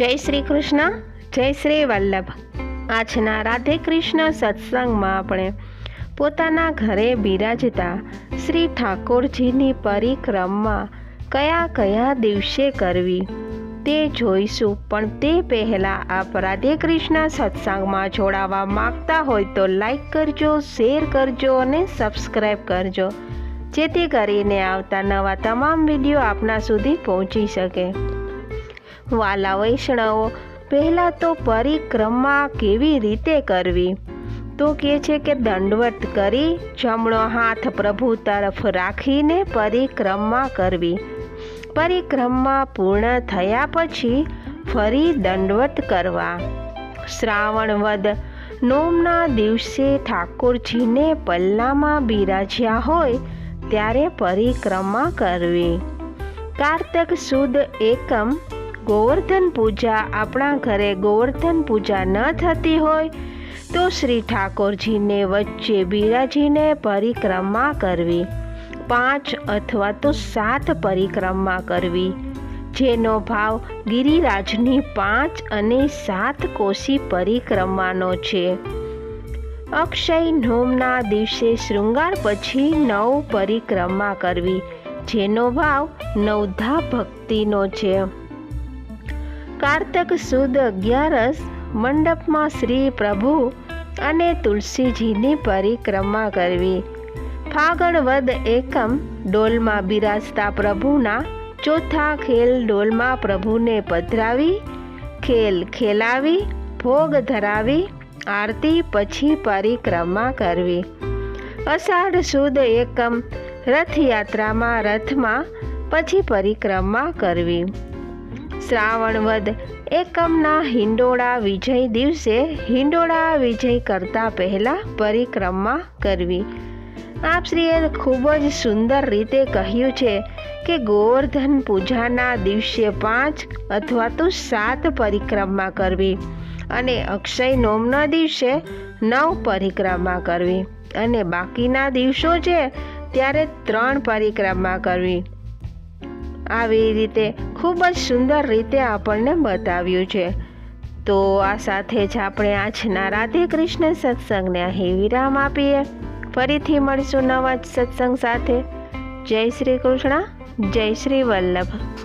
જય શ્રી કૃષ્ણ, જય શ્રી વલ્લભ. આજના રાધે કૃષ્ણ સત્સંગમાં આપણે પોતાના ઘરે બિરાજતા શ્રી ઠાકોરજીની પરિક્રમા કયા કયા દિવસે કરવી તે જોઈશું, પણ તે પહેલાં આપ રાધે કૃષ્ણ સત્સંગમાં જોડાવા માંગતા હોય તો લાઈક કરજો, શેર કરજો અને સબસ્ક્રાઈબ કરજો, જેથી કરીને આવતા નવા તમામ વીડિયો આપના સુધી પહોંચી શકે. વાલા વૈષ્ણવો, પહેલાં તો પરિક્રમા કેવી રીતે કરવી? તો કહે છે કે દંડવત કરી જમણો હાથ પ્રભુ તરફ રાખીને પરિક્રમા કરવી. પરિક્રમા પૂર્ણ થયા પછી ફરી દંડવત કરવા. શ્રાવણ વદ નોમના દિવસે ઠાકોરજીને પલ્લામાં બિરાજ્યા હોય ત્યારે પરિક્રમા કરવી. કારતક સુદ એકમ ગોવર્ધન પૂજા આપણા ઘરે ગોવર્ધન પૂજા ન થતી હોય, તો શ્રી ઠાકોરજીને વચ્ચે બિરાજીને પરિક્રમા કરવી. પાંચ અથવા તો સાત પરિક્રમા કરવી, જેનો ભાવ ગિરિરાજની પાંચ અને સાત કોશી પરિક્રમાનો છે. અક્ષય નોમના દિવસે શૃંગાર પછી નવ પરિક્રમા કરવી, જેનો ભાવ નવધા ભક્તિનો છે. કારતક સુદ અગિયારસ મંડપમાં શ્રી પ્રભુ અને તુલસીજીની પરિક્રમા કરવી. ફાગણ વદ એકમ ડોલમાં બિરાજતા પ્રભુના ચોથા ખેલ ડોલમાં પ્રભુને પધરાવી, ખેલ ખેલાવી, ભોગ ધરાવી, આરતી પછી પરિક્રમા કરવી. અષાઢ સુદ એકમ રથયાત્રામાં રથમાં પછી પરિક્રમા કરવી. શ્રાવણ વદ એકમના હિંડોળા વિજય દિવસે હિંડોળા વિજય કરતા પહેલા પરિક્રમા કરવી. આપશ્રીએ ખૂબ જ સુંદર રીતે કહ્યું છે કે ગોવર્ધન પૂજાના દિવસે પાંચ અથવા તો સાત પરિક્રમા કરવી અને અક્ષય નોમના દિવસે નવ પરિક્રમા કરવી અને બાકીના દિવસો છે ત્યારે ત્રણ પરિક્રમા કરવી. આવી રીતે ખૂબ જ સુંદર રીતે આપણને બતાવ્યું છે. તો આ સાથે જ આપણે આજના રાધે કૃષ્ણ સત્સંગને અહીં વિરામ આપીએ. ફરીથી મળીશું નવા જ સત્સંગ સાથે. જય શ્રી કૃષ્ણ, જય શ્રી વલ્લભ.